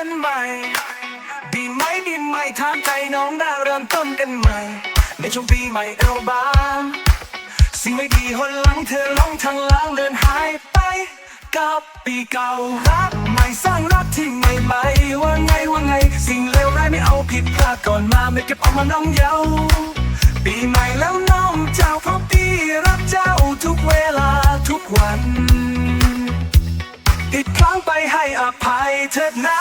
ม่ดีไหมดีไหมทางใจน้องได้เริ่มต้นกันใหม่ ในช่วงปีใหม่เราบาสิ่งไม่ดีหนหลังเธอลงทางล้างเดินหายไปกับปีเก่ารักใหม่สร้างรักที่ใหม่ใหม่ว่าไงว่าไง สิ่งเลวร้ายไม่เอาผิดพลาดก่อนมาไม่เก็บเอามาน้องเยาปีใหม่แล้วน้องเจ้าเพราะพี่รักเจ้าทุกเวลาทุกวัน ผิดพลั้งไปให้อภัยเถิดนะ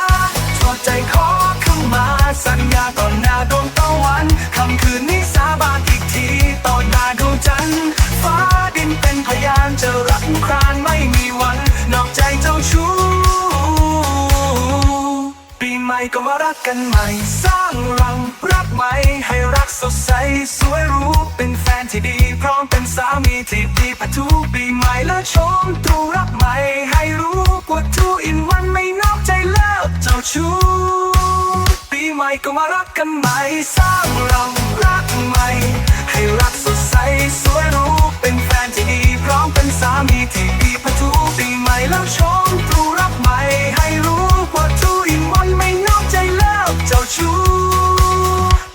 ถอดใจขอเข้ามาสัญญาต่อหน้าดวงตะวันคำคืนนี้สาบานอีกทีต่อหน้าดวงจันทร์ฟ้าดินเป็นพยานจะรักครานไม่มีวัน นอกใจเจ้าชู้ปีใหม่ก็มารักกันใหม่ สร้างรังรักใหม่ให้รักสดใสสวยรู้เป็นแฟนที่ดี พร้อมเป็นสามีที่ดีปะทุปีใหม่และชมตรูรักใหม่ ปีใหม่ก็มารักกันใหม่สร้างเรังรักใหม่ ให้รักสดใสสวยรู้เป็นแฟนที่ดีพร้อมเป็นสามีที่ดีปะทุปีใหม่แล้วชมตรูรักใหม่ ให้รู้ว่าทูอินวันไม่นอกใจแล้วเจ้าชู้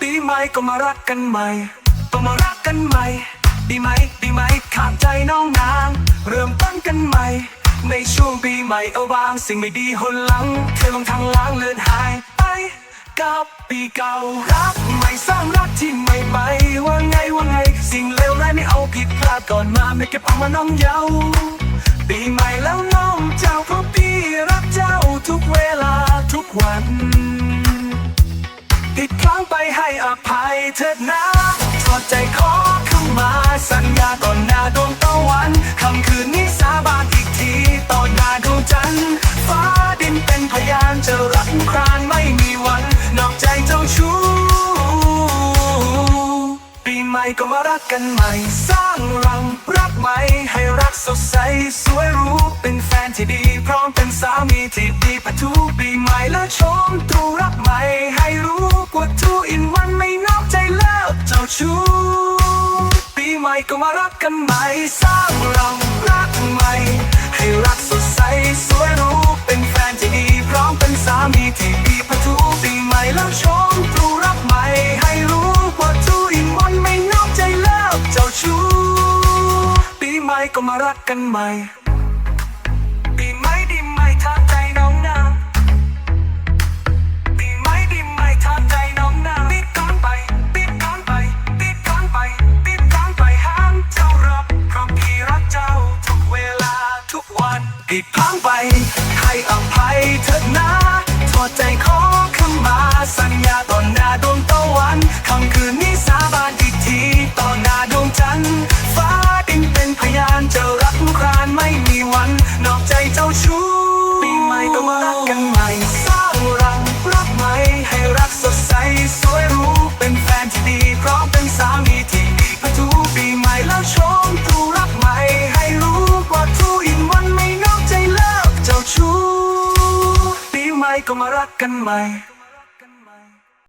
ปีใหม่ก็มารักกันใหม่ก็มารักกันใหม่ ดีไหมดีไหมขาดใจน้องนางเริ่มต้นกันใหม่ในช่วงปีใหม่เอาบาง สิ่งไม่ดีหนหลัง เธอลงทางล้างเลือนหาย กับปีเก่ารักใหม่สร้างรักที่ใหม่ใหม่ว่าไงว่าไง สิ่งเลวร้ายไม่เอาผิดพลาดก่อนมาไม่เก็บเอามาน้องเยาปีใหม่แล้วน้องเจ้าเพราะพี่รักเจ้าทุกเวลาทุกวันผิดพลั้งไปให้อภัยเถิดนะถอดใจขอเข้ามาสัญญาต่อหน้าด ก็มารักกันใหม่ สร้างรังรักใหม่ให้รักสดใส สวยรู้เป็นแฟนที่ดี พร้อมเป็นสามีที่ดีปะทุปีใหม่และชมตรูรักใหม่ให้รู้กว่าทูอินวันไม่นอกใจแล้วเจ้าชู้ปีใหม่ก็มารักกันใหม่ สร้างรังรักใหม่ให้รักสดใส สวยรู้ ก็มารักกันใหม่ปีใหมดีไหมทาใจน้องนางปีใหมดีไหมทาใจน้องนาปิดก่อนไปปิดก่อนไปปิดก่อนไปปิดก่อนไปห้ามเจ้ารับเพราะพี่รักเจ้าทุกเวลาทุกวันปิดพังไป ให้อภัยเถิดนะถอดใจขอขมาสัญญาต่อหน้าดวงตะวันคำคืน ใจเจ้าชู้ปีใหม่ต้องรักกันใหม่ สร้างรังรักใหม่ให้รักสดใสสวยรู้เป็นแฟนที่ดีพร้อมเป็นสามีที่ดีพะทูปีใหม่แล้วชมตูรักใหม่ให้รู้ว่าทูอินวันไม่นอกใจแล้วเจ้าชู้ปีใหม่ก็มารักกันใหม่